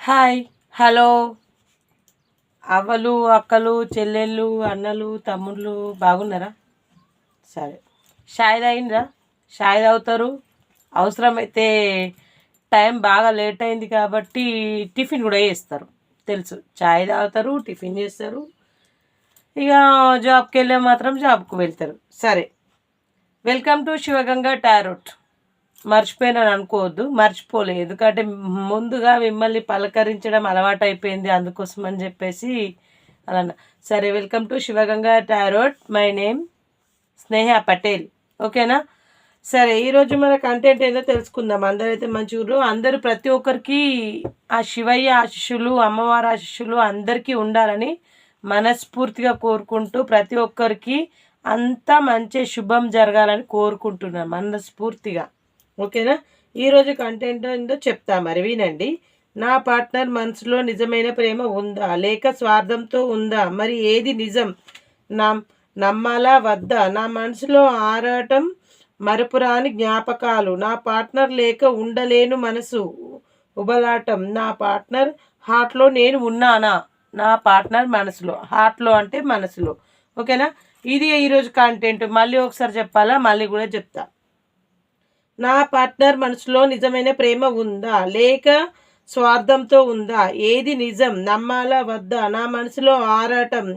Hi hello. అవ్వలు అక్కలు చెల్లెళ్ళు అన్నలు తమ్ముళ్ళు బాగున్నారా? సరే. షాయ్ తాగిండ్రా షాయ్ తాగుతారు అవసరమైతే టైం బాగా లేట్ అయింది కాబట్టి టిఫిన్ కూడా చేస్తారు. తెలుసు. చాయ్ తాగుతారు టిఫిన్ చేస్తారు. ఇక జాబ్కి వెళ్ళే మాత్రం జాబ్కు వెళ్తారు. సరే. Welcome to Shivaganga tarot. మర్చిపోయినాను అనుకోవద్దు మర్చిపోలేదు ఎందుకంటే ముందుగా మిమ్మల్ని పలకరించడం అలవాటు అయిపోయింది అందుకోసం అని చెప్పేసి అలా సరే welcome to Shivaganga tarot. My name Sneha Patel. ఓకేనా? సరే ఈరోజు మన కంటెంట్ ఏందో తెలుసుకుందాం. అందరైతే మంచిగురు అందరూ ప్రతి ఒక్కరికి ఆ శివయ్య ఆశిష్యులు అమ్మవారి ఆశిష్యులు అందరికీ ఉండాలని మనస్ఫూర్తిగా కోరుకుంటూ ప్రతి ఒక్కరికి అంతా మంచి శుభం జరగాలని కోరుకుంటున్నాను మనస్ఫూర్తిగా. ఓకేనా? ఈరోజు కంటెంట్ ఏందో చెప్తా మరి వినండి. నా పార్ట్నర్ మనసులో నిజమైన ప్రేమ ఉందా? లేక స్వార్థంతో ఉందా? మరి ఏది నిజం? నా నమ్మాలా? వద్దా? నా మనసులో ఆరాటం మరపురాని జ్ఞాపకాలు. నా పార్ట్నర్ లేక ఉండలేను మనసు. ఉబలాటం. నా పార్ట్నర్ హార్ట్లో నేను ఉన్నానా? నా పార్ట్నర్ మనసులో. హార్ట్లో అంటే మనసులో. ఓకేనా? ఇది ఈరోజు కంటెంట్ మళ్ళీ ఒకసారి చెప్పాలా? మళ్ళీ కూడా చెప్తా. నా పార్ట్నర్ మనసులో నిజమైన ప్రేమ ఉందా? లేక స్వార్థంతో ఉందా? ఏది నిజం? నమ్మాలా వద్దా? నా మనసులో ఆరాటం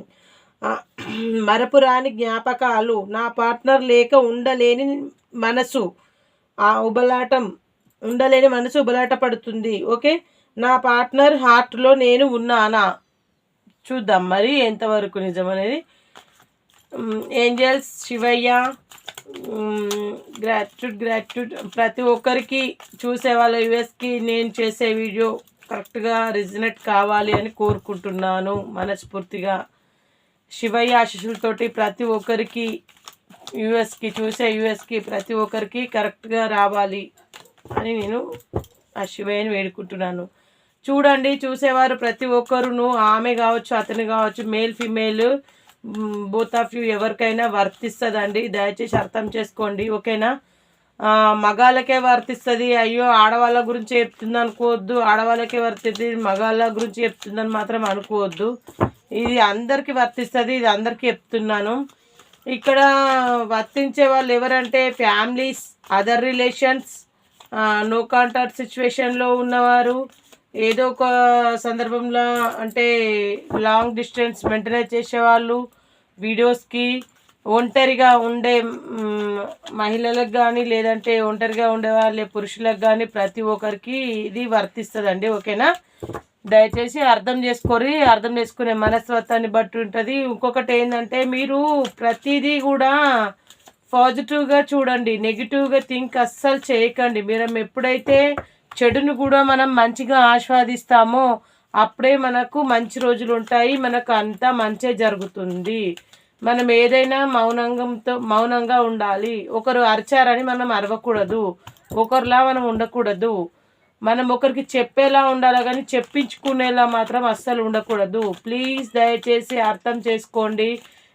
మరపురాని జ్ఞాపకాలు నా పార్ట్నర్ లేక ఉండలేని మనసు ఆ ఉబలాటం ఉండలేని మనసు ఉబలాట పడుతుంది ఓకే? నా పార్ట్నర్ హార్ట్లో నేను ఉన్నానా? చూద్దాం. మరి ఎంతవరకు నిజం అనేది ఏంజల్స్ శివయ్య గ్రాట్యూడ్ గ్రాట్యూడ్ ప్రతి ఒక్కరికి చూసే వాళ్ళ యూఎస్కి నేను చేసే వీడియో కరెక్ట్గా రిజనెట్ కావాలి అని కోరుకుంటున్నాను మనస్ఫూర్తిగా. శివయ్య ఆశీస్సులతోటి ప్రతి ఒక్కరికి యూఎస్కి చూసే యూఎస్కి ప్రతి ఒక్కరికి కరెక్ట్గా రావాలి అని నేను ఆ శివయ్యని వేడుకుంటున్నాను. చూడండి చూసేవారు ప్రతి ఒక్కరును ఆమె కావచ్చు అతను కావచ్చు male female both of you ఎవరికైనా వర్తిస్తుందండి. దయచేసి అర్థం చేసుకోండి. ఓకేనా? మగాళ్ళకే వర్తిస్తుంది. అయ్యో ఆడవాళ్ళ గురించి చెప్తుంది అనుకోవద్దు ఆడవాళ్ళకే వర్తిస్తుంది. మగాళ్ళ గురించి చెప్తుందని మాత్రం అనుకోవద్దు. ఇది అందరికీ వర్తిస్తుంది. ఇది అందరికీ చెప్తున్నాను. ఇక్కడ వర్తించే వాళ్ళు ఎవరంటే families other relations no contact సిచ్యువేషన్లో ఉన్నవారు ఏదో ఒక సందర్భంలో అంటే లాంగ్ డిస్టెన్స్ మెయింటైన్ చేసేవాళ్ళు వీడియోస్కి ఒంటరిగా ఉండే మహిళలకు కానీ లేదంటే ఒంటరిగా ఉండే వాళ్ళే పురుషులకు కానీ ప్రతి ఒక్కరికి ఇది వర్తిస్తుందండి ఓకేనా? దయచేసి అర్థం చేసుకోరి అర్థం చేసుకునే మనస్తత్వాన్ని బట్టి ఉంటుంది. ఇంకొకటి ఏంటంటే మీరు ప్రతిదీ కూడా పాజిటివ్గా చూడండి నెగిటివ్గా థింక్ అస్సలు చేయకండి. మీరు ఎప్పుడైతే చెడును కూడా మనం మంచిగా ఆస్వాదిస్తామో అప్పుడే మనకు మంచి రోజులు ఉంటాయి మనకు అంతా మంచే జరుగుతుంది. మనం ఏదైనా మౌనంగంతో మౌనంగా ఉండాలి. ఒకరు అరిచారని మనం అరవకూడదు. ఒకరిలా మనం ఉండకూడదు. మనం ఒకరికి చెప్పేలా ఉండాలి కానీ చెప్పించుకునేలా మాత్రం అస్సలు ఉండకూడదు. ప్లీజ్ దయచేసి అర్థం చేసుకోండి.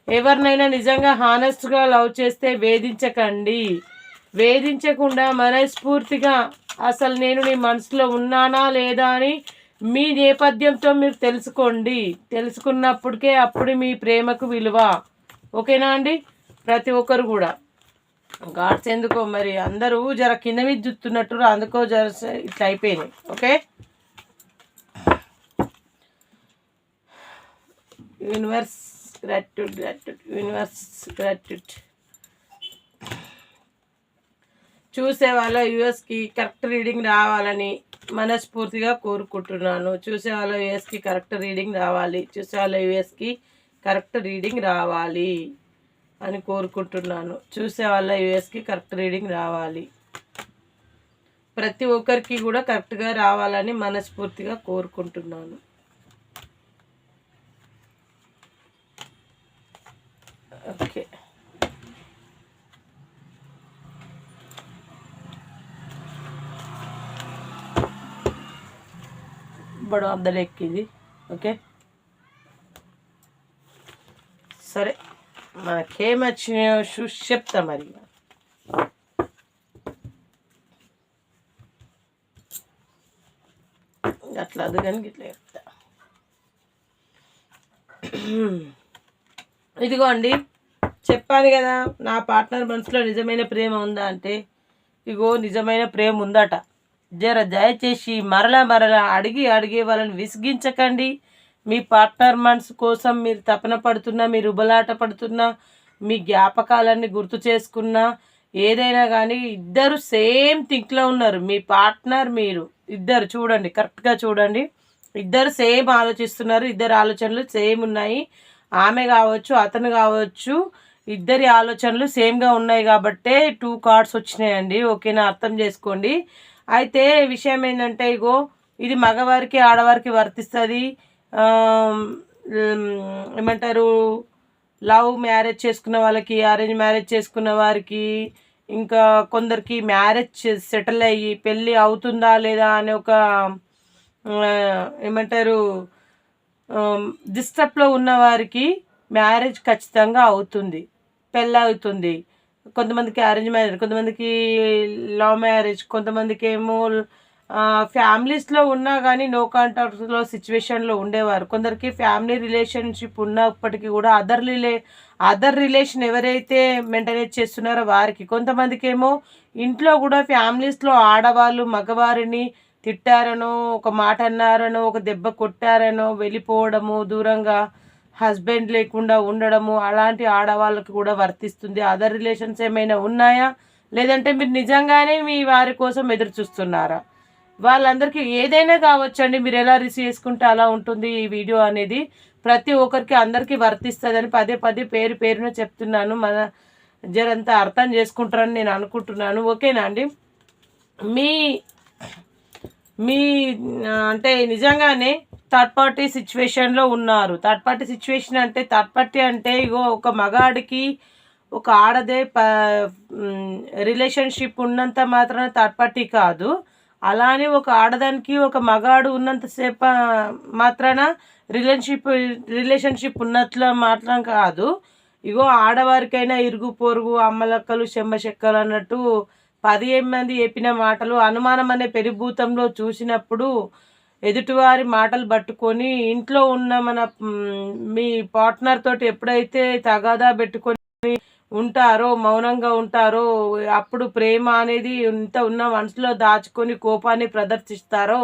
ఎవరినైనా నిజంగా హానెస్ట్గా లవ్ చేస్తే వేధించకండి. వేధించకుండా మనస్ఫూర్తిగా అసలు నేను నీ మనసులో ఉన్నానా లేదా అని మీ నేపథ్యంతో మీరు తెలుసుకోండి. తెలుసుకున్నప్పటికే అప్పుడు మీ ప్రేమకు విలువ. ఓకేనా అండి? ప్రతి ఒక్కరు కూడా. గాడ్స్ ఎందుకో మరి అందరూ జర కింద మీద జుత్తున్నట్టు అందుకో జర ఇట్లా అయిపోయినాయి. Okay? Universe gratitude gratitude universe gratitude. చూసే వాళ్ళ యూఎస్కి కరెక్ట్ రీడింగ్ రావాలని మనస్ఫూర్తిగా కోరుకుంటున్నాను. చూసే వాళ్ళ యూఎస్కి కరెక్ట్ రీడింగ్ రావాలి. చూసే వాళ్ళ యూఎస్కి కరెక్ట్ రీడింగ్ రావాలి అని కోరుకుంటున్నాను. చూసే వాళ్ళ యూఎస్కి కరెక్ట్ రీడింగ్ రావాలి. ప్రతి ఒక్కరికి కూడా కరెక్ట్గా రావాలని మనస్ఫూర్తిగా కోరుకుంటున్నాను. ఓకే. బడో ఆఫ్ ద లెక్ ఇది ఓకే? సరే. మనకేం వచ్చినాయో చూసి చెప్తా మరి. అట్లా అది కానీ ఇట్లా చెప్తా. ఇదిగో అండి చెప్పాను కదా నా పార్ట్నర్ మనసులో నిజమైన ప్రేమ ఉందా అంటే ఇగో నిజమైన ప్రేమ ఉందట. జర దయచేసి మరలా మరలా అడిగి అడిగే వాళ్ళని విసిగించకండి. మీ పార్ట్నర్ కోసం మీరు తపన పడుతున్నా మీరు ఉబలాట పడుతున్నా మీ జ్ఞాపకాలన్నీ గుర్తు చేసుకున్నా ఏదైనా కానీ ఇద్దరు సేమ్ థింక్లో ఉన్నారు. మీ పార్ట్నర్ మీరు ఇద్దరు చూడండి కరెక్ట్గా చూడండి. ఇద్దరు సేమ్ ఆలోచిస్తున్నారు ఇద్దరు ఆలోచనలు సేమ్ ఉన్నాయి. ఆమె కావచ్చు అతను కావచ్చు ఇద్దరి ఆలోచనలు సేమ్గా ఉన్నాయి కాబట్టే టూ కార్డ్స్ వచ్చినాయండి. ఓకేనా? అర్థం చేసుకోండి. అయితే విషయం ఏంటంటే ఇగో ఇది మగవారికి ఆడవారికి వర్తిస్తుంది. ఏమంటారు లవ్ మ్యారేజ్ చేసుకున్న వాళ్ళకి అరేంజ్ మ్యారేజ్ చేసుకున్న వారికి ఇంకా కొందరికి మ్యారేజ్ సెటిల్ అయ్యి పెళ్ళి అవుతుందా లేదా అనే ఒక ఏమంటారు డిస్టర్బ్లో ఉన్న వారికి మ్యారేజ్ ఖచ్చితంగా అవుతుంది. పెళ్ళి అవుతుంది. కొంతమందికి అరేంజ్ మ్యారేజ్ కొంతమందికి లవ్ మ్యారేజ్ కొంతమందికి ఏమో ఫ్యామిలీస్లో ఉన్నా కానీ నో కాంటాక్ట్లో సిచ్యువేషన్లో ఉండేవారు. కొందరికి ఫ్యామిలీ రిలేషన్షిప్ ఉన్నప్పటికీ కూడా అదర్ రిలే అదర్ రిలేషన్ ఎవరైతే మెయింటైన్ చేస్తున్నారో వారికి. కొంతమందికి ఏమో ఇంట్లో కూడా ఫ్యామిలీస్లో ఆడవాళ్ళు మగవారిని తిట్టారనో ఒక మాట అన్నారనో ఒక దెబ్బ కొట్టారనో వెళ్ళిపోవడము దూరంగా హస్బెండ్ లేకుండా ఉండడము అలాంటి ఆడవాళ్ళకి కూడా వర్తిస్తుంది. అదర్ రిలేషన్స్ ఏమైనా ఉన్నాయా? లేదంటే మీరు నిజంగానే మీ వారి కోసం ఎదురు చూస్తున్నారా? వాళ్ళందరికీ ఏదైనా కావచ్చండి. మీరు ఎలా రిసీవ్ చేసుకుంటే అలా ఉంటుంది ఈ వీడియో అనేది. ప్రతి ఒక్కరికి అందరికీ వర్తిస్తుందని పదే పదే పేరు పేరున చెప్తున్నాను. మన జరంతా అర్థం చేసుకుంటారని నేను అనుకుంటున్నాను. ఓకేనా అండి? మీ మీ అంటే నిజంగానే థర్డ్ పార్టీ సిచ్యువేషన్లో ఉన్నారు. థర్డ్ పార్టీ సిచ్యువేషన్ అంటే థర్డ్ పార్టీ అంటే ఇగో ఒక మగాడికి ఒక ఆడదే ప రిలేషన్షిప్ ఉన్నంత మాత్రాన థర్డ్ పార్టీ కాదు. అలానే ఒక ఆడదానికి ఒక మగాడు ఉన్నంతసేపు మాత్రాన రిలేషన్షిప్ రిలేషన్షిప్ ఉన్నట్లు మాత్రం కాదు. ఇగో ఆడవారికైనా ఇరుగు పొరుగు అమ్మలక్కలు చెమ్మ చెక్కలు అన్నట్టు పదిహేను మంది చెప్పిన మాటలు అనుమానం అనే పెరిభూతంలో చూసినప్పుడు ఎదుటివారి మాటలు పట్టుకొని ఇంట్లో ఉన్న మన మీ పార్ట్నర్ తోటి ఎప్పుడైతే తగాదా పెట్టుకొని ఉంటారో మౌనంగా ఉంటారో అప్పుడు ప్రేమ అనేది ఇంత ఉన్న మనసులో దాచుకొని కోపాన్ని ప్రదర్శిస్తారో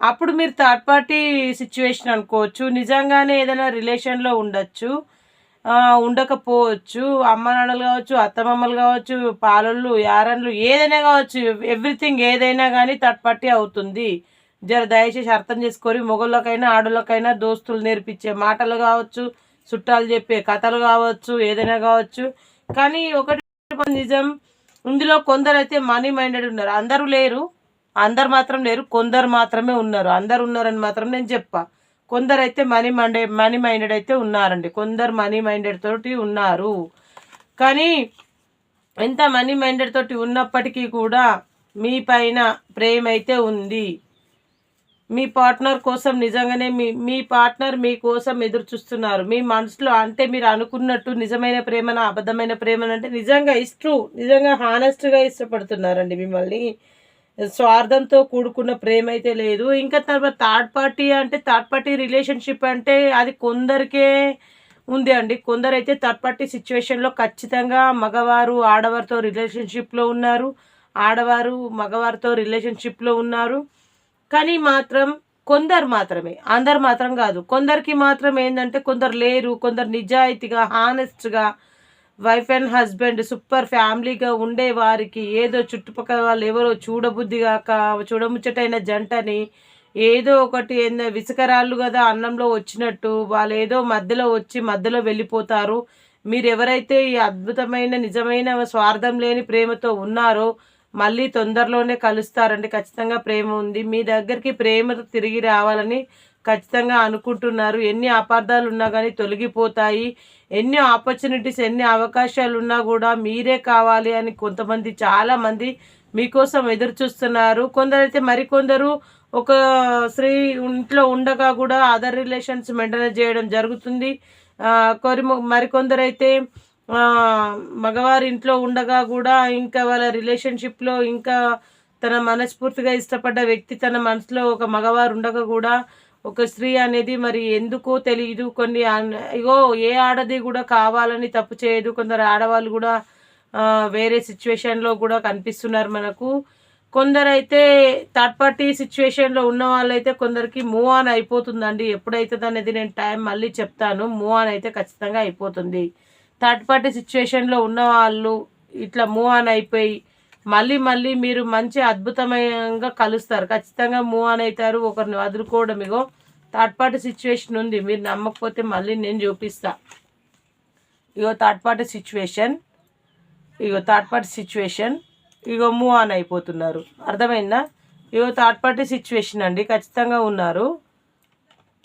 అప్పుడు మీరు థర్డ్ పార్టీ సిచ్యువేషన్ అనుకోవచ్చు. నిజంగానే ఏదైనా రిలేషన్లో ఉండొచ్చు. ఉండకపోవచ్చు అమ్మ నాన్నలు కావచ్చు అత్తమమ్మలు కావచ్చు పాలళ్ళు యారన్లు ఏదైనా కావచ్చు ఎవ్రీథింగ్ ఏదైనా కానీ తట్పట్టి అవుతుంది. జర దయచేసి అర్థం చేసుకొని మొగళ్ళకైనా ఆడలకైనా దోస్తులు నేర్పించే మాటలు కావచ్చు చుట్టాలు చెప్పే కథలు కావచ్చు ఏదైనా కావచ్చు. కానీ ఒకటి నిజం. ఇందులో కొందరైతే మనీ మైండెడ్ ఉన్నారు. అందరూ లేరు. అందరు మాత్రం లేరు. కొందరు మాత్రమే ఉన్నారు. అందరు ఉన్నారని మాత్రం నేను చెప్పా. కొందరైతే మనీ మైండే మనీ మైండెడ్ అయితే ఉన్నారండి. కొందరు మనీ మైండెడ్ తోటి ఉన్నారు. కానీ ఎంత మనీ మైండెడ్ తోటి ఉన్నప్పటికీ కూడా మీ పైన ప్రేమ అయితే ఉంది. మీ పార్ట్నర్ కోసం నిజంగానే మీ మీ పార్ట్నర్ మీ కోసం ఎదురు చూస్తున్నారు. మీ మనసులో అంటే మీరు అనుకున్నట్టు నిజమైన ప్రేమన అబద్ధమైన ప్రేమన అంటే నిజంగా ఇష్టం నిజంగా హానెస్ట్గా ఇష్టపడుతున్నారండి మిమ్మల్ని. స్వార్థంతో కూడుకున్న ప్రేమ అయితే లేదు. ఇంకా తర్వాత థర్డ్ పార్టీ అంటే థర్డ్ పార్టీ రిలేషన్షిప్ అంటే అది కొందరికే ఉంది అండి. కొందరైతే థర్డ్ పార్టీ సిచ్యువేషన్లో ఖచ్చితంగా మగవారు ఆడవారితో రిలేషన్షిప్లో ఉన్నారు. ఆడవారు మగవారితో రిలేషన్షిప్లో ఉన్నారు. కానీ మాత్రం కొందరు మాత్రమే అందరు మాత్రం కాదు. కొందరికి మాత్రం ఏంటంటే కొందరు లేరు కొందరు నిజాయితీగా హానెస్ట్గా వైఫ్ అండ్ హస్బెండ్ సూపర్ ఫ్యామిలీగా ఉండే వారికి ఏదో చుట్టుపక్కల వాళ్ళు ఎవరో చూడబుద్ధిగాక చూడముచ్చటైన జంటని ఏదో ఒకటి విసుకరాళ్ళు కదా అన్నంలో వచ్చినట్టు వాళ్ళు ఏదో మధ్యలో వచ్చి మధ్యలో వెళ్ళిపోతారు. మీరు ఎవరైతే ఈ అద్భుతమైన నిజమైన స్వార్థం లేని ప్రేమతో ఉన్నారో మళ్ళీ తొందరలోనే కలుస్తారండి. ఖచ్చితంగా ప్రేమ ఉంది. మీ దగ్గరికి ప్రేమ తిరిగి రావాలని ఖచ్చితంగా అనుకుంటున్నారు. ఎన్ని అపార్థాలు ఉన్నా కానీ తొలగిపోతాయి. ఎన్ని ఆపర్చునిటీస్ ఎన్ని అవకాశాలు ఉన్నా కూడా మీరే కావాలి అని కొంతమంది చాలామంది మీకోసం ఎదురు చూస్తున్నారు కొందరైతే మరికొందరు ఒక స్త్రీ ఇంట్లో ఉండగా కూడా అదర్ రిలేషన్స్ మెయింటైన్ చేయడం జరుగుతుంది. కొరి మరికొందరైతే మగవారి ఇంట్లో ఉండగా కూడా ఇంకా వాళ్ళ రిలేషన్షిప్లో ఇంకా తన మనస్ఫూర్తిగా ఇష్టపడ్డ వ్యక్తి తన మనసులో ఒక మగవారు ఉండగా కూడా ఒక స్త్రీ అనేది మరి ఎందుకో తెలియదు కొన్ని ఇగో ఏ ఆడది కూడా కావాలని తప్పు చేయదు. కొందరు ఆడవాళ్ళు కూడా వేరే సిచ్యువేషన్లో కూడా కనిపిస్తున్నారు మనకు. కొందరైతే థర్డ్ పార్టీ సిచ్యువేషన్లో ఉన్న వాళ్ళైతే కొందరికి మూవ్ ఆన్ అయిపోతుందండి. ఎప్పుడైతుంది అనేది నేను టైం మళ్ళీ చెప్తాను మూవ్ ఆన్ అయితే ఖచ్చితంగా అయిపోతుంది. థర్డ్ పార్టీ సిచ్యువేషన్లో ఉన్న వాళ్ళు ఇట్లా మూవ్ ఆన్ అయిపోయి మళ్ళీ మళ్ళీ మీరు మంచి అద్భుతమైనగా కలుస్తారు. ఖచ్చితంగా మూవ్ ఆన్ అవుతారు. ఒకరిని వదులుకోవడం ఇగో థర్డ్ పార్టీ సిచ్యువేషన్ ఉంది. మీరు నమ్మకపోతే మళ్ళీ నేను చూపిస్తా. ఇగో థర్డ్ పార్టీ సిచ్యువేషన్. ఇగో థర్డ్ పార్టీ సిచ్యువేషన్. ఇగో మూవ్ ఆన్ అయిపోతున్నారు. అర్థమైందా? ఇగో థర్డ్ పార్టీ సిచ్యువేషన్ అండి. ఖచ్చితంగా ఉన్నారు.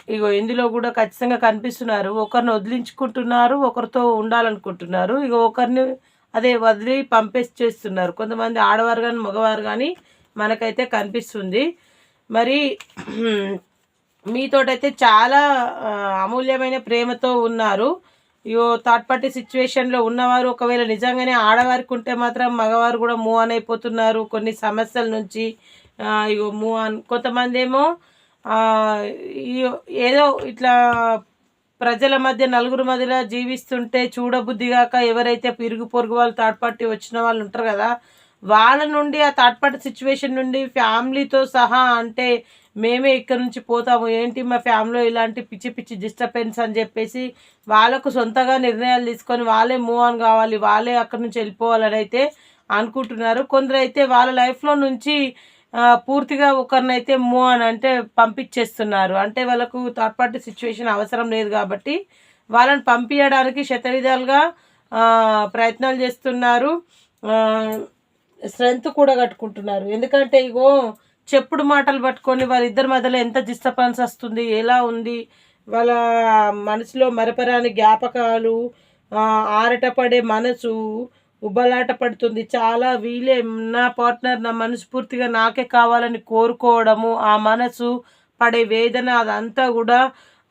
ఇగో ఇందులో కూడా ఖచ్చితంగా కనిపిస్తున్నారు. ఒకరిని వదిలించుకుంటున్నారు. ఒకరితో ఉండాలనుకుంటున్నారు. ఇగో ఒకరిని అదే వదిలి పంపేసి చేస్తున్నారు కొంతమంది ఆడవారు కానీ మగవారు కానీ మనకైతే కనిపిస్తుంది. మరి మీతోటైతే చాలా అమూల్యమైన ప్రేమతో ఉన్నారు. ఇగో థర్డ్ పార్టీ సిచ్యువేషన్లో ఉన్నవారు ఒకవేళ నిజంగానే ఆడవారికి ఉంటే మాత్రం మగవారు కూడా మూవ్ ఆన్ అయిపోతున్నారు. కొన్ని సమస్యల నుంచి ఇగో మూవ్ ఆన్ కొంతమంది ఏమో ఏదో ఇట్లా ప్రజల మధ్య నలుగురు మధ్యలో జీవిస్తుంటే చూడబుద్ధిగాక ఎవరైతే పిరుగు పొరుగు వాళ్ళు థర్డ్ పార్టీ వచ్చిన వాళ్ళు ఉంటారు కదా వాళ్ళ నుండి ఆ థర్డ్ పార్టీ సిచ్యువేషన్ నుండి ఫ్యామిలీతో సహా అంటే మేమే ఇక్కడ నుంచి పోతాము. ఏంటి మా ఫ్యామిలీలో ఇలాంటి పిచ్చి పిచ్చి డిస్టర్బెన్స్ అని చెప్పేసి వాళ్ళకు సొంతగా నిర్ణయాలు తీసుకొని వాళ్ళే మూవ్ ఆన్ కావాలి వాళ్ళే అక్కడ నుంచి వెళ్ళిపోవాలని అయితే అనుకుంటున్నారు. కొందరు అయితే వాళ్ళ లైఫ్లో నుంచి పూర్తిగా ఒకరినైతే మో అని అంటే పంపించేస్తున్నారు. అంటే వాళ్ళకు థర్డ్ పార్టీ సిచ్యువేషన్ అవసరం లేదు కాబట్టి వాళ్ళని పంపించడానికి శతవిధాలుగా ప్రయత్నాలు చేస్తున్నారు. స్ట్రెంత్ కూడా కట్టుకుంటున్నారు. ఎందుకంటే ఇగో చెప్పుడు మాటలు పట్టుకొని వాళ్ళిద్దరి మధ్యలో ఎంత డిస్టర్బెన్స్ వస్తుంది ఎలా ఉంది వాళ్ళ మనసులో మరపరాని జ్ఞాపకాలు ఆరటపడే మనసు ఉబ్బలాట పడుతుంది. చాలా వీలే. నా పార్ట్నర్ నా మనస్ఫూర్తిగా నాకే కావాలని కోరుకోవడము ఆ మనసు పడే వేదన అదంతా కూడా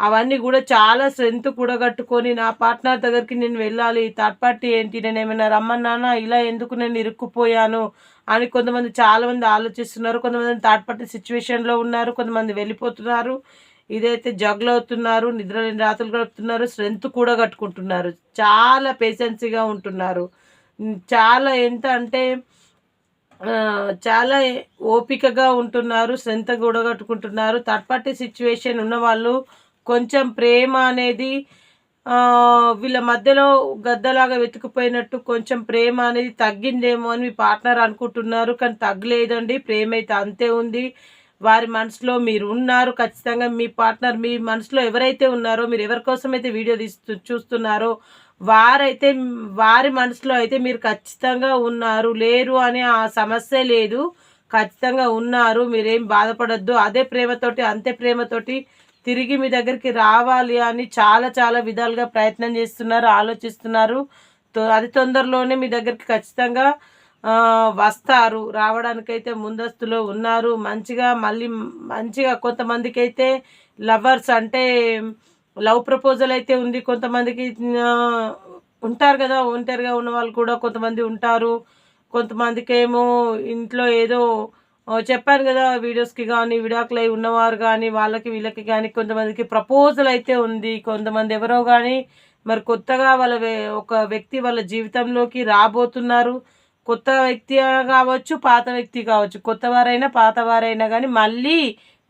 అవన్నీ కూడా చాలా స్ట్రెంత్ కూడగట్టుకొని నా పార్ట్నర్ దగ్గరికి నేను వెళ్ళాలి. థర్డ్ పార్టీ ఏంటి? నేను ఏమైనా రమ్మన్నానా ఇలా ఎందుకు నేను ఇరుక్కుపోయాను అని కొంతమంది చాలామంది ఆలోచిస్తున్నారు. కొంతమంది థర్డ్ పార్టీ సిచ్యువేషన్లో ఉన్నారు. కొంతమంది వెళ్ళిపోతున్నారు. ఇదైతే జగ్లు అవుతున్నారు. నిద్ర లేని రాత్రులు గడుపుతున్నారు. స్ట్రెంత్ కూడా కట్టుకుంటున్నారు చాలా పేషెన్సీగా ఉంటున్నారు. చాలా ఎంత అంటే చాలా ఓపికగా ఉంటున్నారు శ్రద్ధ కూడగట్టుకుంటున్నారు థర్డ్ పార్టీ సిచ్యువేషన్ ఉన్నవాళ్ళు కొంచెం ప్రేమ అనేది వీళ్ళ మధ్యలో గద్దలాగా వెతుకుపోయినట్టు కొంచెం ప్రేమ అనేది తగ్గిందేమో అని మీ పార్ట్నర్ అనుకుంటున్నారు. కానీ తగ్గలేదండి. ప్రేమ అయితే అంతే ఉంది. వారి మనసులో మీరు ఉన్నారు. ఖచ్చితంగా మీ పార్ట్నర్ మీ మనసులో ఎవరైతే ఉన్నారో మీరు ఎవరి కోసం అయితే వీడియో తీస్తూ చూస్తున్నారో వారైతే వారి మనసులో అయితే మీరు ఖచ్చితంగా ఉన్నారు లేరు అనే ఆ సమస్య లేదు. ఖచ్చితంగా ఉన్నారు మీరేం బాధపడద్దు. అదే ప్రేమతోటి అంతే ప్రేమతోటి తిరిగి మీ దగ్గరికి రావాలి అని చాలా చాలా విధాలుగా ప్రయత్నం చేస్తున్నారు ఆలోచిస్తున్నారు. అది తొందరలోనే మీ దగ్గరికి ఖచ్చితంగా వస్తారు. రావడానికైతే ముందస్తులో ఉన్నారు. మంచిగా మళ్ళీ మంచిగా కొంతమందికి అయితే లవర్స్ అంటే లవ్ ప్రపోజల్ అయితే ఉంది. కొంతమందికి ఉంటారు కదా ఒంటరిగా ఉన్న వాళ్ళు కూడా కొంతమంది ఉంటారు. కొంతమందికి ఏమో ఇంట్లో ఏదో చెప్పాను కదా వీడియోస్కి కానీ విడాకులు అయి ఉన్నవారు కానీ వాళ్ళకి వీళ్ళకి కానీ కొంతమందికి ప్రపోజల్ అయితే ఉంది. కొంతమంది ఎవరో కానీ మరి కొత్తగా వాళ్ళ ఒక వ్యక్తి వాళ్ళ జీవితంలోకి రాబోతున్నారు. కొత్త వ్యక్తి కావచ్చు పాత వ్యక్తి కావచ్చు. కొత్తవారైనా పాతవారైనా కానీ మళ్ళీ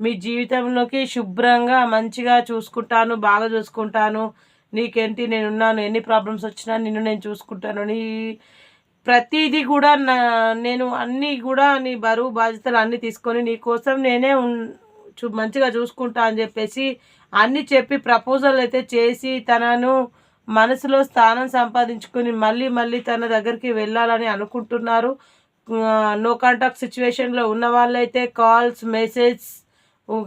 మీ జీవితంలోకి శుభ్రంగా మంచిగా చూసుకుంటాను బాగా చూసుకుంటాను. నీకేంటి? నేనున్నాను. ఎన్ని ప్రాబ్లమ్స్ వచ్చినా నిన్ను నేను చూసుకుంటాను. నీ ప్రతిదీ కూడా నా నేను అన్నీ కూడా నీ బరువు బాధ్యతలు అన్నీ తీసుకొని నీ కోసం నేనే చూ మంచిగా చూసుకుంటా అని చెప్పేసి అన్నీ చెప్పి ప్రపోజల్ అయితే చేసి తనను మనసులో స్థానం సంపాదించుకొని మళ్ళీ మళ్ళీ తన దగ్గరికి వెళ్ళాలని అనుకుంటున్నారు. నో కాంటాక్ట్ సిచ్యువేషన్లో ఉన్న వాళ్ళైతే కాల్స్ మెసేజ్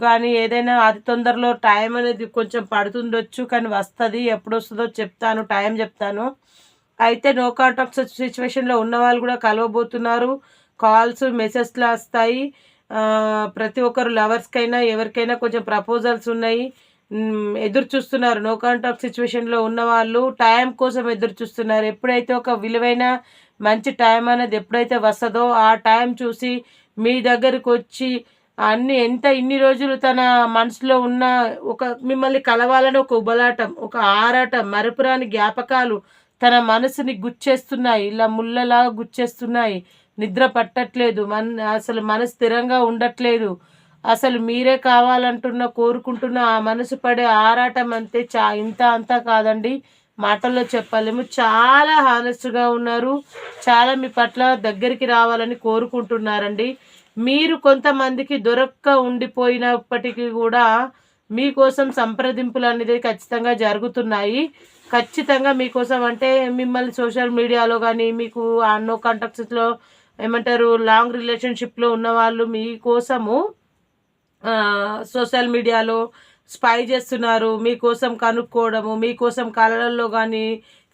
కానీ ఏదైనా అతి తొందరలో టైం అనేది కొంచెం పడుతుండొచ్చు కానీ వస్తుంది. ఎప్పుడు వస్తుందో చెప్తాను టైం చెప్తాను. అయితే నో కాంటాక్ట్ సిచ్యువేషన్లో ఉన్న వాళ్ళు కూడా కలవబోతున్నారు. కాల్స్ మెసేజ్లు వస్తాయి. ప్రతి ఒక్కరు లవర్స్కైనా ఎవరికైనా కొంచెం ప్రపోజల్స్ ఉన్నాయి. ఎదురు చూస్తున్నారు. నో కాంటాక్ట్ సిచ్యువేషన్లో ఉన్న వాళ్ళు టైం కోసం ఎదురు చూస్తున్నారు. ఎప్పుడైతే ఒక విలువైన మంచి టైం అనేది ఎప్పుడైతే వస్తుందో ఆ టైం చూసి మీ దగ్గరికి వచ్చి అన్ని ఎంత ఇన్ని రోజులు తన మనసులో ఉన్న ఒక మిమ్మల్ని కలవాలని ఒక ఉబలాటం ఒక ఆరాటం మరపురాని జ్ఞాపకాలు తన మనసుని గుచ్చేస్తున్నాయి ఇలా ముళ్ళలా గుచ్చేస్తున్నాయి. నిద్ర పట్టట్లేదు మన్ అసలు మనసు స్థిరంగా ఉండట్లేదు. అసలు మీరే కావాలంటున్న కోరుకుంటున్న ఆ మనసు పడే ఆరాటం అంతే చా ఇంత అంతా కాదండి. మాటల్లో చెప్పలేము. చాలా హానెస్ట్గా ఉన్నారు. చాలా మీ పట్ల దగ్గరికి రావాలని కోరుకుంటున్నారండి. మీరు కొంతమందికి దొరక్క ఉండిపోయినప్పటికీ కూడా మీకోసం సంప్రదింపులు అనేది ఖచ్చితంగా జరుగుతున్నాయి. ఖచ్చితంగా మీకోసం అంటే మిమ్మల్ని సోషల్ మీడియాలో కానీ మీకు అన్నో కాంటాక్ట్స్లో ఏమంటారు లాంగ్ రిలేషన్షిప్లో ఉన్న వాళ్ళు మీకోసము సోషల్ మీడియాలో స్పై చేస్తున్నారు. మీకోసం కనుక్కోవడము మీకోసం కళలలో కానీ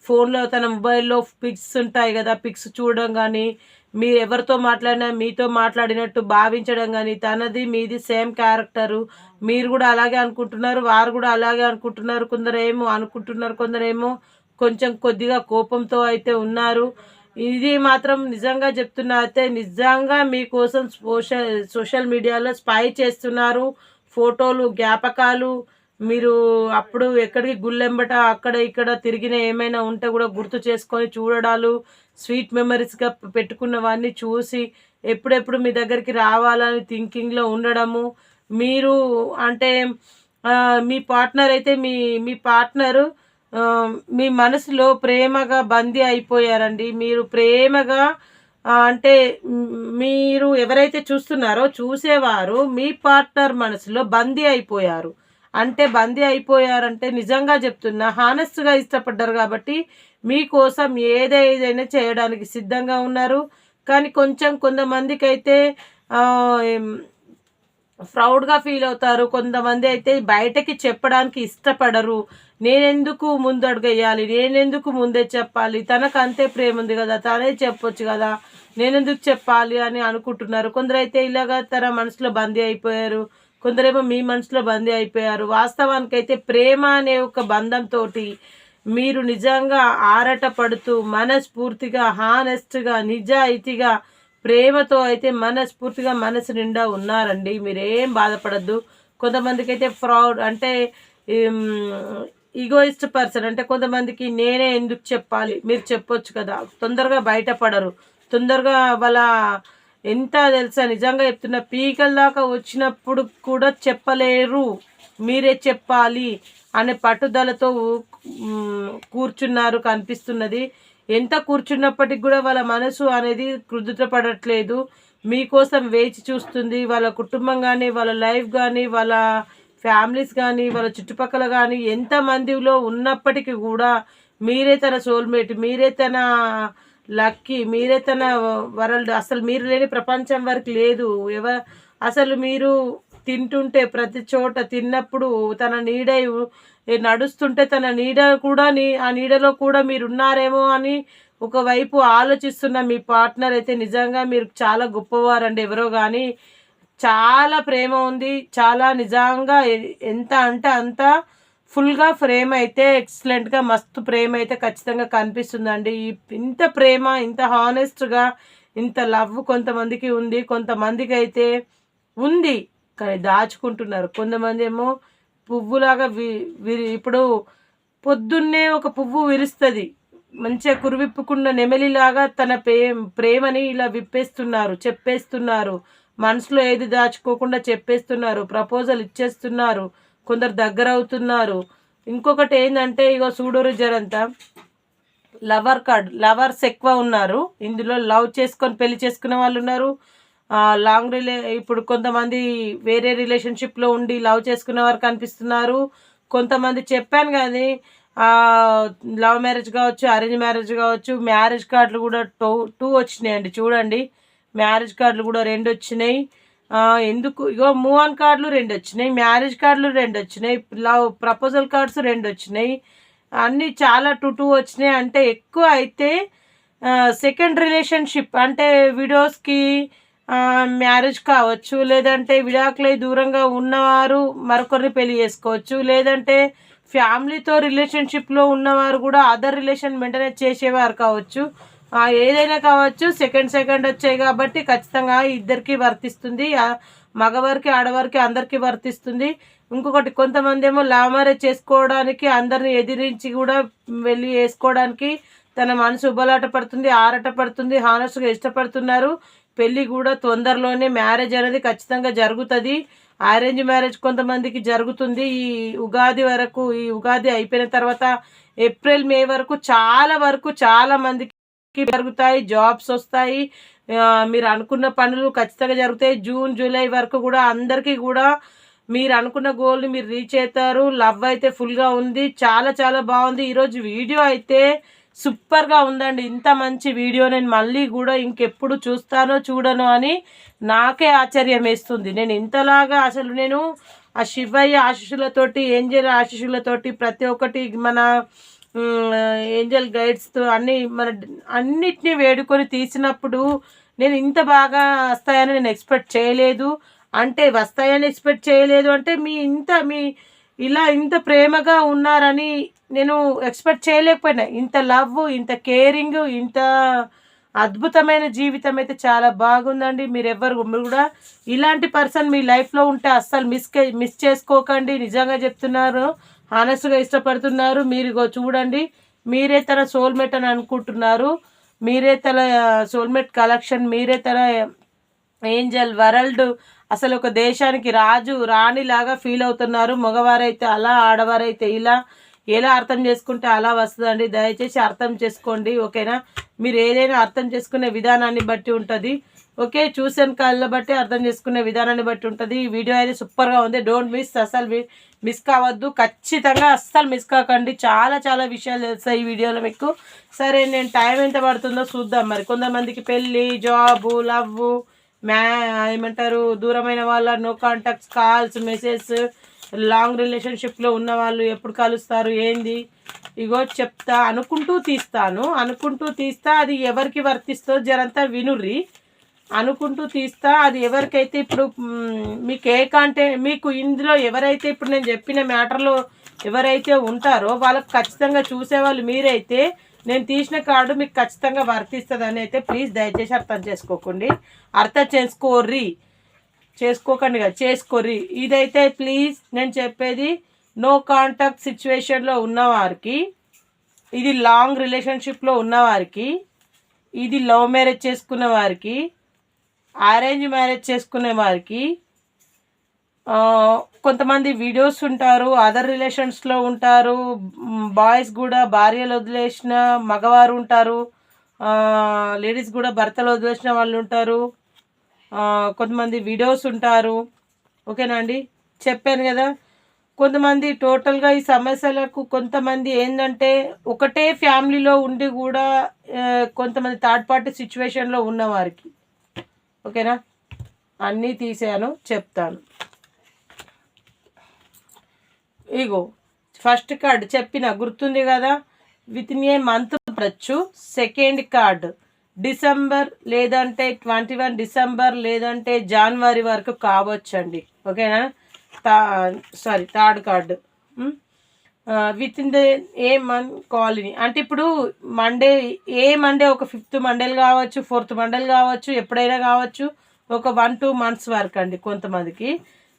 ఫోన్లో తన మొబైల్లో పిక్స్ ఉంటాయి కదా పిక్స్ చూడడం కానీ మీరు ఎవరితో మాట్లాడినా మీతో మాట్లాడినట్టు భావించడం కానీ తనది మీది సేమ్ క్యారెక్టరు. మీరు కూడా అలాగే అనుకుంటున్నారు వారు కూడా అలాగే అనుకుంటున్నారు కొందరేమో అనుకుంటున్నారు కొందరేమో కొంచెం కొద్దిగా కోపంతో అయితే ఉన్నారు. ఇది మాత్రం నిజంగా చెప్తున్నా అయితే నిజంగా మీకోసం సోషల్ సోషల్ మీడియాలో స్పై చేస్తున్నారు. ఫోటోలు జ్ఞాపకాలు మీరు అప్పుడు ఎక్కడికి గుళ్ళెంబట అక్కడ ఇక్కడ తిరిగిన ఏమైనా ఉంటే కూడా గుర్తు చేసుకొని చూడడాలు స్వీట్ మెమరీస్గా పెట్టుకున్నవన్నీ చూసి ఎప్పుడెప్పుడు మీ దగ్గరికి రావాలని థింకింగ్లో ఉండడము. మీరు అంటే మీ పార్ట్నర్ అయితే మీ మీ పార్ట్నరు మీ మనసులో ప్రేమగా బందీ అయిపోయారండి. మీరు ప్రేమగా అంటే మీరు ఎవరైతే చూస్తున్నారో చూసేవారు మీ పార్ట్నర్ మనసులో బందీ అయిపోయారు. అంటే బందీ అయిపోయారంటే నిజంగా చెప్తున్నా హానెస్ట్గా ఇష్టపడ్డారు కాబట్టి మీకోసం ఏదైనా చేయడానికి సిద్ధంగా ఉన్నారు. కానీ కొంచెం కొంతమందికి అయితే ప్రౌడ్గా ఫీల్ అవుతారు. కొంతమంది అయితే బయటకి చెప్పడానికి ఇష్టపడరు. నేనెందుకు ముందు అడుగేయాలి నేనెందుకు ముందే చెప్పాలి? తనకు అంతే ప్రేమ ఉంది కదా తనే చెప్పొచ్చు కదా నేనెందుకు చెప్పాలి అని అనుకుంటున్నారు. కొందరైతే ఇలాగ తన మనసులో బందీ అయిపోయారు. కొందరేమో మీ మనసులో బందీ అయిపోయారు. వాస్తవానికైతే ప్రేమ అనే ఒక బంధంతో మీరు నిజంగా ఆరట పడుతూ మనస్ఫూర్తిగా హానెస్ట్గా నిజాయితీగా ప్రేమతో అయితే మనస్ఫూర్తిగా మనసు నిండా ఉన్నారండి. మీరేం బాధపడద్దు. కొంతమందికి అయితే ఫ్రాడ్ అంటే ఈగోయిస్ట్ పర్సన్ అంటే కొంతమందికి నేనే ఎందుకు చెప్పాలి? మీరు చెప్పొచ్చు కదా. తొందరగా బయటపడరు. తొందరగా వాళ్ళ ఎంత తెలుసా? నిజంగా చెప్తున్నా పీకల దాకా వచ్చినప్పుడు కూడా చెప్పలేరు. మీరే చెప్పాలి అనే పట్టుదలతో కూర్చున్నారు కనిపిస్తున్నది. ఎంత కూర్చున్నప్పటికి కూడా వాళ్ళ మనసు అనేది పడట్లేదు మీకోసం వేచి చూస్తుంది. వాళ్ళ కుటుంబం కానీ వాళ్ళ లైఫ్ కానీ వాళ్ళ ఫ్యామిలీస్ కానీ వాళ్ళ చుట్టుపక్కల కానీ ఎంతమందిలో ఉన్నప్పటికీ కూడా మీరే తన సోల్మేట్ మీరే తన లక్కీ. మీరే తన వరల్డ్ అసలు మీరు లేని ప్రపంచం వరకు లేదు. ఎవ అసలు మీరు తింటుంటే ప్రతి చోట తిన్నప్పుడు తన నీడ నడుస్తుంటే తన నీడ కూడా నీ ఆ నీడలో కూడా మీరు ఉన్నారేమో అని ఒకవైపు ఆలోచిస్తున్న మీ పార్ట్నర్ అయితే నిజంగా మీరు చాలా గొప్పవారండి ఎవరో కానీ చాలా ప్రేమ ఉంది. చాలా నిజంగా ఎంత అంటే అంత ఫుల్గా ఫ్రేమ్ అయితే ఎక్సలెంట్గా మస్తు ప్రేమ అయితే ఖచ్చితంగా కనిపిస్తుందండి. ఇంత ప్రేమ ఇంత హానెస్ట్గా ఇంత లవ్ కొంతమందికి ఉంది. కొంతమందికి అయితే ఉంది. కానీ దాచుకుంటున్నారు. కొంతమంది ఏమో పువ్వులాగా వి విరి ఇప్పుడు పొద్దున్నే ఒక పువ్వు విరుస్తుంది. మంచిగా కురువిప్పుకున్న నెమలిలాగా తన ప్రే ప్రేమని ఇలా విప్పేస్తున్నారు చెప్పేస్తున్నారు. మనసులో ఏది దాచుకోకుండా చెప్పేస్తున్నారు. ప్రపోజల్ ఇచ్చేస్తున్నారు. కొందరు దగ్గర అవుతున్నారు. ఇంకొకటి ఏంటంటే ఇగో సూడూరు జరంతా లవర్ కార్డ్ లవర్స్ ఎక్కువ ఉన్నారు. ఇందులో లవ్ చేసుకొని పెళ్ళి చేసుకునే వాళ్ళు ఉన్నారు. లాంగ్ రిలే ఇప్పుడు కొంతమంది వేరే రిలేషన్షిప్లో ఉండి లవ్ చేసుకునే వారు కనిపిస్తున్నారు. కొంతమంది చెప్పాను కానీ లవ్ మ్యారేజ్ కావచ్చు అరేంజ్ మ్యారేజ్ కావచ్చు మ్యారేజ్ కార్డులు కూడా టూ టూ వచ్చినాయండి. చూడండి మ్యారేజ్ కార్డులు కూడా రెండు వచ్చినాయి. ఎందుకు? ఇగో మూవ్ ఆన్ కార్డులు రెండు వచ్చినాయి మ్యారేజ్ కార్డులు రెండు వచ్చినాయి లవ్ ప్రపోజల్ కార్డ్స్ రెండు వచ్చినాయి అన్నీ చాలా టూ టూ వచ్చినాయి. అంటే ఎక్కువ అయితే సెకండ్ రిలేషన్షిప్ అంటే విడోస్కి మ్యారేజ్ కావచ్చు లేదంటే విడాకులై దూరంగా ఉన్నవారు మరొకరిని పెళ్ళి చేసుకోవచ్చు లేదంటే ఫ్యామిలీతో రిలేషన్షిప్లో ఉన్నవారు కూడా అదర్ రిలేషన్ మెయింటైన్ చేసేవారు కావచ్చు. ఏదైనా కావచ్చు సెకండ్ సెకండ్ వచ్చాయి కాబట్టి ఖచ్చితంగా ఇద్దరికి వర్తిస్తుంది. మగవారికి ఆడవారికి అందరికీ వర్తిస్తుంది. ఇంకొకటి కొంతమంది ఏమో లవ్ మ్యారేజ్ చేసుకోవడానికి అందరిని ఎదిరించి కూడా వెళ్ళి వేసుకోవడానికి తన మనసు ఉబ్బలాట పడుతుంది ఆరాట పడుతుంది హానెస్ట్గా ఇష్టపడుతున్నారు. పెళ్ళి కూడా తొందరలోనే మ్యారేజ్ అనేది ఖచ్చితంగా జరుగుతుంది. అరేంజ్ మ్యారేజ్ కొంతమందికి జరుగుతుంది. ఈ ఉగాది వరకు ఈ ఉగాది అయిపోయిన తర్వాత ఏప్రిల్ మే వరకు చాలా వరకు చాలా మందికి జరుగుతాయి జాబ్స్ వస్తాయి. మీరు అనుకున్న పనులు ఖచ్చితంగా జరుగుతాయి. జూన్ జూలై వరకు కూడా అందరికీ కూడా మీరు అనుకున్న గోల్ని మీరు రీచ్ అవుతారు. లవ్ అయితే ఫుల్గా ఉంది. చాలా చాలా బాగుంది. ఈరోజు వీడియో అయితే సూపర్గా ఉందండి. ఇంత మంచి వీడియో నేను మళ్ళీ కూడా ఇంకెప్పుడు చూస్తానో చూడను అని నాకే ఆశ్చర్యం వేస్తుంది. నేను ఇంతలాగా అసలు నేను ఆ శివయ్య ఆశీస్సులతోటి ఏంజల్ ఆశీస్సులతోటి ప్రతి ఒక్కటి మన ఏంజల్ గైడ్స్తో అన్ని మన అన్నిటినీ వేడుకొని తీసినప్పుడు నేను ఇంత బాగా వస్తాయని నేను ఎక్స్పెక్ట్ చేయలేదు. అంటే వస్తాయని ఎక్స్పెక్ట్ చేయలేదు అంటే మీ ఇంత మీ ఇలా ఇంత ప్రేమగా ఉన్నారని నేను ఎక్స్పెక్ట్ చేయలేకపోయినా. ఇంత లవ్ ఇంత కేరింగ్ ఇంత అద్భుతమైన జీవితం అయితే చాలా బాగుందండి. మీరు ఎవరు మీరు కూడా ఇలాంటి పర్సన్ మీ లైఫ్లో ఉంటే అస్సలు మిస్ మిస్ చేసుకోకండి. నిజంగా చెప్తున్నారు. హానెస్ట్గా ఇష్టపడుతున్నారు. మీరు చూడండి మీరే తన సోల్మేట్ అని అనుకుంటున్నారు. మీరే తన సోల్మేట్ కలెక్షన్ మీరే తన ఏంజల్ వరల్డ్ అసలు ఒక దేశానికి రాజు రాణిలాగా ఫీల్ అవుతున్నారు. మగవారైతే అలా ఆడవారైతే ఇలా. ఎలా అర్థం చేసుకుంటే అలా వస్తుందండి. దయచేసి అర్థం చేసుకోండి ఓకేనా? మీరు ఏదైనా అర్థం చేసుకునే విధానాన్ని బట్టి ఉంటుంది. ఓకే చూసాను కాళ్ళ బట్టి అర్థం చేసుకునే విధానాన్ని బట్టి ఉంటుంది. ఈ వీడియో అయితే సూపర్గా ఉంది. డోంట్ మిస్ అసలు మిస్ కావద్దు. ఖచ్చితంగా అస్సలు మిస్ కాకండి. చాలా చాలా విషయాలు తెలుస్తాయి ఈ వీడియోలో మీకు. సరే నేను టైం ఎంత పడుతుందో చూద్దాం మరి. కొంతమందికి పెళ్ళి జాబు లవ్ మ్యా ఏమంటారు దూరమైన వాళ్ళ no contacts calls message long రిలేషన్షిప్లో ఉన్న వాళ్ళు ఎప్పుడు కలుస్తారు ఏంది? ఇగో చెప్తా అనుకుంటూ తీస్తాను. అనుకుంటూ తీస్తా అది ఎవరికి వర్తిస్తో జరంతా వినుర్రి. అనుకుంటూ తీస్తా. అది ఎవరికైతే ఇప్పుడు మీకు ఏ మీకు ఇందులో ఎవరైతే ఇప్పుడు నేను చెప్పిన మ్యాటర్లో ఎవరైతే ఉంటారో వాళ్ళకి ఖచ్చితంగా చూసేవాళ్ళు మీరైతే నేను తీసిన కార్డు మీకు ఖచ్చితంగా వర్తిస్తుంది అని అయితే ప్లీజ్ దయచేసి అర్థం చేసుకోకండి. అర్థం చేసుకోర్రి. చేసుకోకండి కదా చేసుకోర్రి. ఇదైతే ప్లీజ్ నేను చెప్పేది నో కాంటాక్ట్ సిచ్యువేషన్లో ఉన్నవారికి ఇది లాంగ్ రిలేషన్షిప్లో ఉన్నవారికి ఇది లవ్ మ్యారేజ్ చేసుకున్న వారికి అరేంజ్ మ్యారేజ్ చేసుకునే వారికి కొంతమంది వీడియోస్ ఉంటారు అదర్ రిలేషన్స్లో ఉంటారు బాయ్స్ కూడా భార్యలు వదిలేసిన మగవారు ఉంటారు లేడీస్ కూడా భర్తలు వదిలేసిన వాళ్ళు ఉంటారు కొంతమంది వీడియోస్ ఉంటారు. ఓకేనా అండి? చెప్పాను కదా. కొంతమంది టోటల్గా ఈ సమస్యలకు కొంతమంది ఏంటంటే ఒకటే ఫ్యామిలీలో ఉండి కూడా కొంతమంది థర్డ్ పార్టీ సిచ్యువేషన్లో ఉన్నవారికి ఓకేనా? అన్నీ తీసాను చెప్తాను. ఇగో ఫస్ట్ కార్డ్ చెప్పిన గుర్తుంది కదా? విత్ ఇన్ ఏ మంత్ పడచ్చు సెకండ్ కార్డ్ డిసెంబర్ లేదంటే ట్వంటీ వన్ డిసెంబర్ లేదంటే జనవరి వరకు కావచ్చండి. ఓకేనా? Sorry third card within the a Mann కాలనీ అంటే ఇప్పుడు మండే ఏ మండే ఒక ఫిఫ్త్ మండేలు కావచ్చు ఫోర్త్ మండేలు కావచ్చు ఎప్పుడైనా కావచ్చు ఒక వన్ టూ మంత్స్ వరకు అండి కొంతమందికి.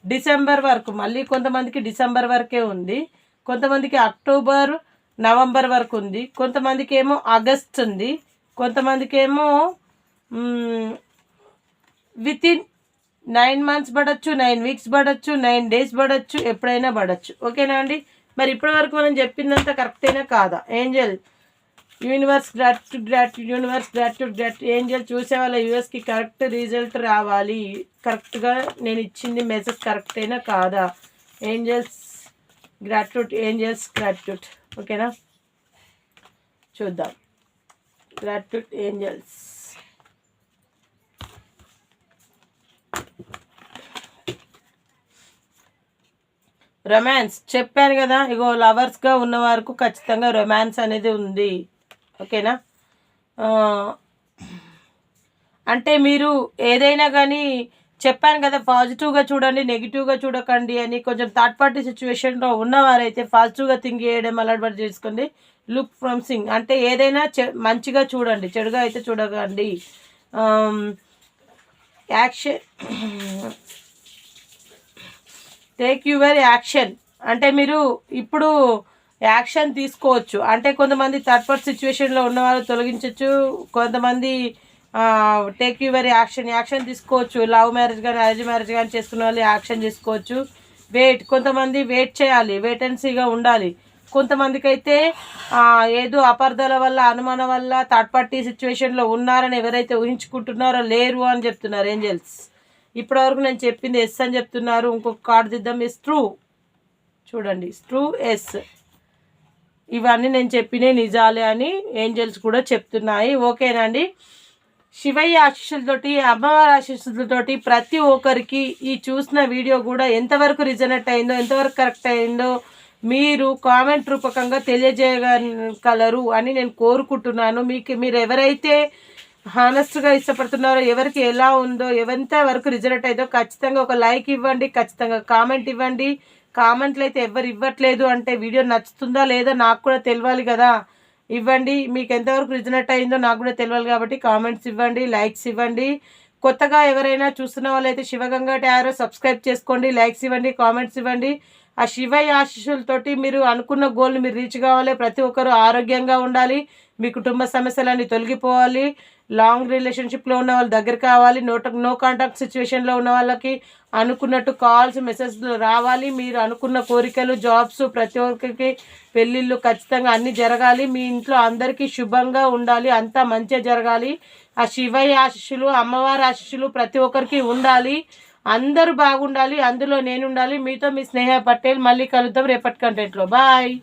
డిసెంబర్ వరకు మళ్ళీ కొంతమందికి డిసెంబర్ వరకే ఉంది. కొంతమందికి అక్టోబర్ నవంబర్ వరకు ఉంది. కొంతమందికి ఏమో ఆగస్ట్ ఉంది. కొంతమందికి ఏమో విత్ ఇన్ నైన్ మంత్స్ పడచ్చు నైన్ వీక్స్ పడచ్చు నైన్ డేస్ పడచ్చు ఎప్పుడైనా పడచ్చు. ఓకేనా అండి? మరి ఇప్పటి వరకు మనం చెప్పిందంతా కరెక్టేనా కాదా? Angel universe gratitude gratitude universe gratitude gratitude angel చూసే వాళ్ళ యూఎస్కి కరెక్ట్ రిజల్ట్ రావాలి. కరెక్ట్గా నేను ఇచ్చింది మెసేజ్ కరెక్టేనా కాదా? ఏంజల్స్ గ్రాట్యూడ్ ఏంజల్స్ గ్రాట్యూడ్ ఓకేనా చూద్దాం. గ్రాట్యూడ్ ఏంజల్స్ రొమాన్స్ చెప్పాను కదా ఇగో లవర్స్గా ఉన్న వరకు ఖచ్చితంగా రొమాన్స్ అనేది ఉంది. ఓకేనా? అంటే మీరు ఏదైనా కానీ చెప్పాను కదా పాజిటివ్గా చూడండి నెగిటివ్గా చూడకండి అని కొంచెం థర్డ్ పార్టీ సిచ్యువేషన్లో ఉన్నవారైతే పాజిటివ్గా థింక్ చేయడం అలవాటు చేసుకోండి. లుక్ ఫ్రమ్ సింగ్ అంటే ఏదైనా చె మంచిగా చూడండి చెడుగా అయితే చూడకండి. Action take your action. అంటే మీరు ఇప్పుడు యాక్షన్ తీసుకోవచ్చు. అంటే కొంతమంది థర్డ్ పర్ట్ సిచ్యువేషన్లో ఉన్నవారు తొలగించవచ్చు కొంతమంది టేక్ యువర్ యాక్షన్ యాక్షన్ తీసుకోవచ్చు. లవ్ మ్యారేజ్ కానీ అరేంజ్ మ్యారేజ్ కానీ చేసుకున్న వాళ్ళు యాక్షన్ తీసుకోవచ్చు. వెయిట్ కొంతమంది వెయిట్ చేయాలి. వెయిటెన్సీగా ఉండాలి. కొంతమందికి అయితే ఏదో అపార్థాల వల్ల అనుమానం వల్ల థర్డ్ పార్టీ సిచ్యువేషన్లో ఉన్నారని ఎవరైతే ఊహించుకుంటున్నారో లేరు అని చెప్తున్నారు ఏంజల్స్. ఇప్పటివరకు నేను చెప్పింది ఎస్ అని చెప్తున్నారు. ఇంకొక కార్డు దిద్దాం ఎస్ ట్రూ చూడండి. ట్రూ ఎస్ ఇవన్నీ నేను చెప్పినవి నిజాలే అని ఏంజల్స్ కూడా చెప్తున్నాయి. ఓకేనండి శివయ్య ఆశీస్సులతోటి అమ్మవారి ఆశీస్సులతోటి ప్రతి ఒక్కరికి ఈ చూసిన వీడియో కూడా ఎంతవరకు రిజనెట్ అయిందో ఎంతవరకు కరెక్ట్ అయిందో మీరు కామెంట్ రూపకంగా తెలియజేయగలరు అని నేను కోరుకుంటున్నాను. మీకు మీరు ఎవరైతే హానెస్ట్గా ఇష్టపడుతున్నారో ఎవరికి ఎలా ఉందో ఎంత వరకు రిజల్ట్ అయిందో ఖచ్చితంగా ఒక లైక్ ఇవ్వండి ఖచ్చితంగా కామెంట్ ఇవ్వండి. కామెంట్లు అయితే ఎవరు ఇవ్వట్లేదు అంటే వీడియో నచ్చుతుందా లేదా నాకు కూడా తెలియాలి కదా. ఇవ్వండి మీకు ఎంతవరకు రిజనెట్ అయిందో నాకు కూడా తెలియాలి కాబట్టి కామెంట్స్ ఇవ్వండి లైక్స్ ఇవ్వండి. కొత్తగా ఎవరైనా చూస్తున్న వాళ్ళైతే శివగంగా టారో సబ్స్క్రైబ్ చేసుకోండి లైక్స్ ఇవ్వండి కామెంట్స్ ఇవ్వండి. ఆ శివయ్య ఆశీస్సులతోటి మీరు అనుకున్న గోల్ని మీరు రీచ్ కావాలి ప్రతి ఒక్కరు ఆరోగ్యంగా ఉండాలి మీ కుటుంబ సమస్యలన్నీ తొలగిపోవాలి. లాంగ్ రిలేషన్షిప్లో ఉన్న వాళ్ళు దగ్గర కావాలి నోట నో కాంటాక్ట్ సిచ్యువేషన్లో ఉన్న వాళ్ళకి అనుకున్నట్టు కాల్స్ మెసేజ్లు రావాలి. మీరు అనుకున్న కోరికలు జాబ్స్ ప్రతి ఒక్కరికి పెళ్ళిళ్ళు ఖచ్చితంగా అన్నీ జరగాలి. మీ ఇంట్లో అందరికీ శుభంగా ఉండాలి. అంతా మంచిగా జరగాలి. ఆ శివయ్య ఆశీస్సులు అమ్మవారి ఆశిష్యులు ప్రతి ఒక్కరికి ఉండాలి. అందరూ బాగుండాలి. అందులో నేను ఉండాలి. మీతో మీ స్నేహ పటేల్ మళ్ళీ కలుద్దాం రేపటి కంటెంట్లో బాయ్